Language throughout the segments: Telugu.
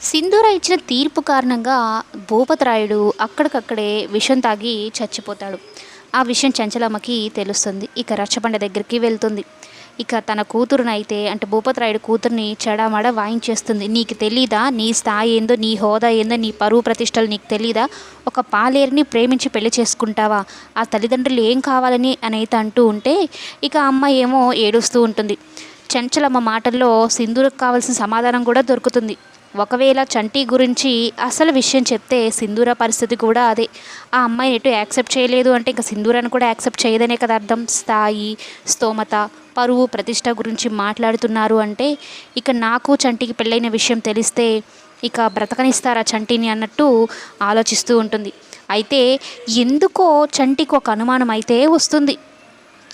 సింధూర ఇచ్చిన తీర్పు కారణంగా భూపతిరాయుడు అక్కడికక్కడే విషం తాగి చచ్చిపోతాడు. ఆ విషయం చంచలమ్మకి తెలుస్తుంది. ఇక రచ్చబండ దగ్గరికి వెళ్తుంది. ఇక తన కూతురునైతే అంటే భూపతిరాయుడు కూతుర్ని చెడామడ వాయించేస్తుంది. నీకు తెలీదా? నీ స్థాయి ఏందో నీ హోదా ఏందో నీ పరువు ప్రతిష్టలు నీకు తెలీదా? ఒక పాలేరుని ప్రేమించి పెళ్ళి చేసుకుంటావా? ఆ తల్లిదండ్రులు ఏం కావాలని అని అయితే అంటూ ఉంటే ఇక అమ్మ ఏమో ఏడుస్తూ ఉంటుంది. చంచలమ్మ మాటల్లో సింధూరకు కావాల్సిన సమాధానం కూడా దొరుకుతుంది. ఒకవేళ చంటి గురించి అసలు విషయం చెప్తే సింధూర పరిస్థితి కూడా అదే. ఆ అమ్మాయిని ఎటు యాక్సెప్ట్ చేయలేదు అంటే ఇంకా సింధూరాన్ని కూడా యాక్సెప్ట్ చేయదనే కదా అర్థం. స్థాయి స్తోమత పరువు ప్రతిష్ట గురించి మాట్లాడుతున్నారు అంటే ఇక నాకు చంటికి పెళ్ళైన విషయం తెలిస్తే ఇక బ్రతకనిస్తారా చంటిని అన్నట్టు ఆలోచిస్తూ ఉంటుంది. అయితే ఎందుకో చంటికి ఒక అనుమానం అయితే వస్తుంది.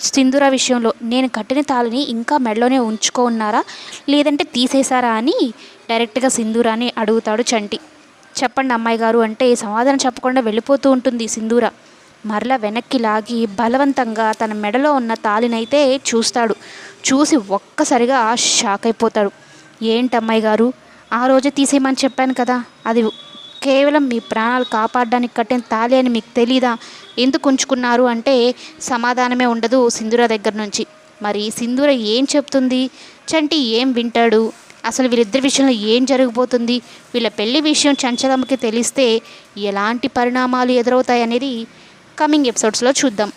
సింధూర విషయంలో నేను కట్టిన తాళిని ఇంకా మెడలోనే ఉంచుకో ఉన్నారా? లేదంటే తీసేశారా అని డైరెక్ట్గా సింధూరాని అడుగుతాడు చంటి. చెప్పండి అమ్మాయి గారు అంటే సమాధానం చెప్పకుండా వెళ్ళిపోతూ ఉంటుంది సింధూర. మరలా వెనక్కి లాగి బలవంతంగా తన మెడలో ఉన్న తాళినైతే చూస్తాడు. చూసి ఒక్కసారిగా షాక్ అయిపోతాడు. ఏంటి అమ్మాయి గారు? ఆ రోజే తీసేయమని చెప్పాను కదా అది కేవలం మీ ప్రాణాలు కాపాడడానికి కట్టిన తాళి అని మీకు తెలీదా? ఎందుకు ఉంచుకున్నారు? అంటే సమాధానమే ఉండదు సింధూర దగ్గర నుంచి. మరి సింధూర ఏం చెప్తుంది? చంటి ఏం వింటాడు? అసలు వీళ్ళిద్దరి విషయంలో ఏం జరగబోతుంది? వీళ్ళ పెళ్ళి విషయం చంచలమ్మకి తెలిస్తే ఎలాంటి పరిణామాలు ఎదురవుతాయి అనేది కమింగ్ ఎపిసోడ్స్లో చూద్దాం.